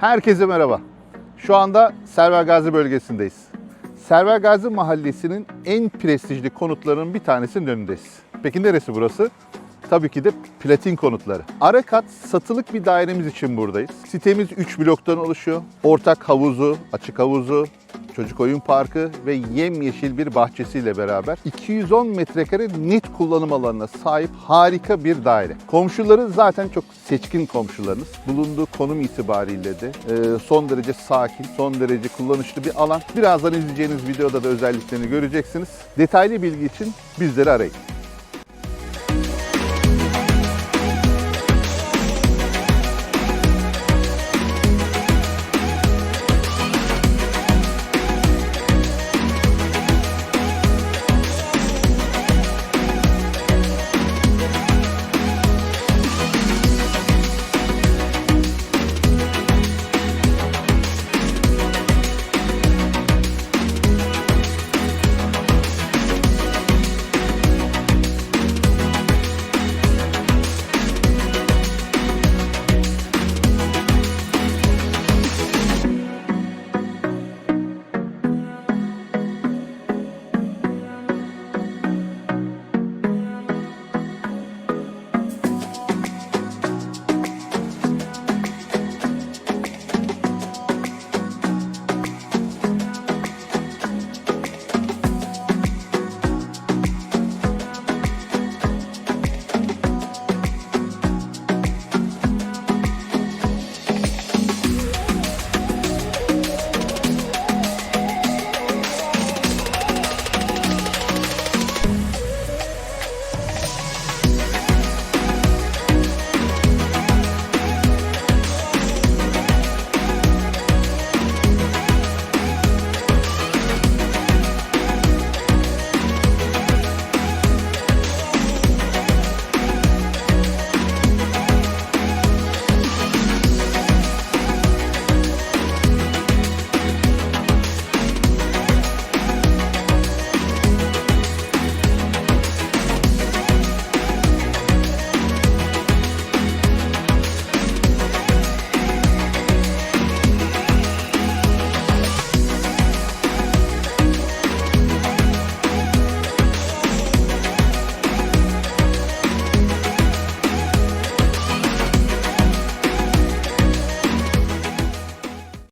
Herkese merhaba. Şu anda Server Gazi bölgesindeyiz. Server Gazi Mahallesi'nin en prestijli konutlarının bir tanesinin önündeyiz. Peki neresi burası? Tabii ki de platin konutları. Ara kat satılık bir dairemiz için buradayız. Sitemiz 3 bloktan oluşuyor. Ortak havuzu, açık havuzu, çocuk oyun parkı ve yemyeşil bir bahçesiyle beraber 210 metrekare net kullanım alanına sahip harika bir daire. Komşuları zaten çok seçkin komşularınız. Bulunduğu konum itibariyle de e, son derece sakin, son derece kullanışlı bir alan. Birazdan izleyeceğiniz videoda da özelliklerini göreceksiniz. Detaylı bilgi için bizleri arayın.